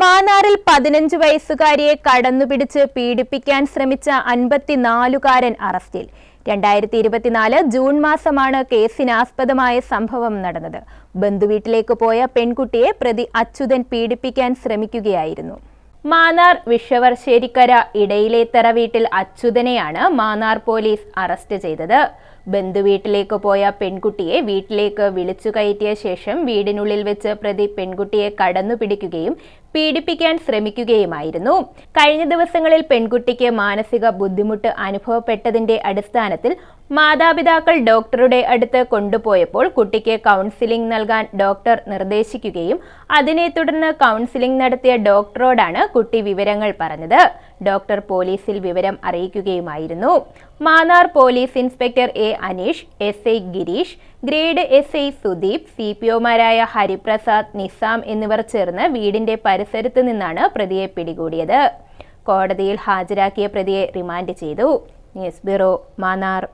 മാന്നാറിൽ പതിനഞ്ച് വയസ്സുകാരിയെ കടന്നുപിടിച്ച് പീഡിപ്പിക്കാൻ ശ്രമിച്ച അൻപത്തിനാലുകാരൻ അറസ്റ്റിൽ. രണ്ടായിരത്തി ഇരുപത്തിനാല് ജൂൺ മാസമാണ് കേസിനാസ്പദമായ സംഭവം നടന്നത്. ബന്ധുവീട്ടിലേക്ക് പോയ പെൺകുട്ടിയെ പ്രതി അച്യുതൻ പീഡിപ്പിക്കാൻ ശ്രമിക്കുകയായിരുന്നു. മാന്നാർ വിഷവർശ്ശേരിക്കര ഇടയിലേത്തറ വീട്ടിൽ അച്യുതനെയാണ് മാന്നാർ പോലീസ് അറസ്റ്റ് ചെയ്തത്. ബന്ധുവീട്ടിലേക്ക് പോയ പെൺകുട്ടിയെ വീട്ടിലേക്ക് വിളിച്ചു കയറ്റിയ ശേഷം വീടിനുള്ളിൽ വെച്ച് പ്രതി പെൺകുട്ടിയെ കടന്നു പിടിക്കുകയും പീഡിപ്പിക്കാൻ ശ്രമിക്കുകയുമായിരുന്നു. കഴിഞ്ഞ ദിവസങ്ങളിൽ പെൺകുട്ടിക്ക് മാനസിക ബുദ്ധിമുട്ട് അനുഭവപ്പെട്ടതിന്റെ അടിസ്ഥാനത്തിൽ മാതാപിതാക്കൾ ഡോക്ടറുടെ അടുത്ത് കൊണ്ടുപോയപ്പോൾ കുട്ടിക്ക് കൗൺസിലിംഗ് നൽകാൻ ഡോക്ടർ നിർദ്ദേശിക്കുകയും അതിനെ തുടർന്ന് കൗൺസിലിംഗ് നടത്തിയ ഡോക്ടറോടാണ് കുട്ടി വിവരങ്ങൾ പറഞ്ഞത്. ഡോക്ടർ പോലീസിൽ വിവരം അറിയിക്കുകയുമായിരുന്നു. Mannar police inspector A Aneesh S I Gireesh grade S I Sudeep C P ഒമാരായ Hariprasad Nizam എന്നിവർ ചേർന്ന് വീടിന്റെ പരിസരത്ത് നിന്നാണ് പ്രതിയെ പിടികൂടിയത്. കോടതിയിൽ ഹാജരാക്കിയ പ്രതിയെ റിമാൻഡ് ചെയ്തു. News bureau Mannar.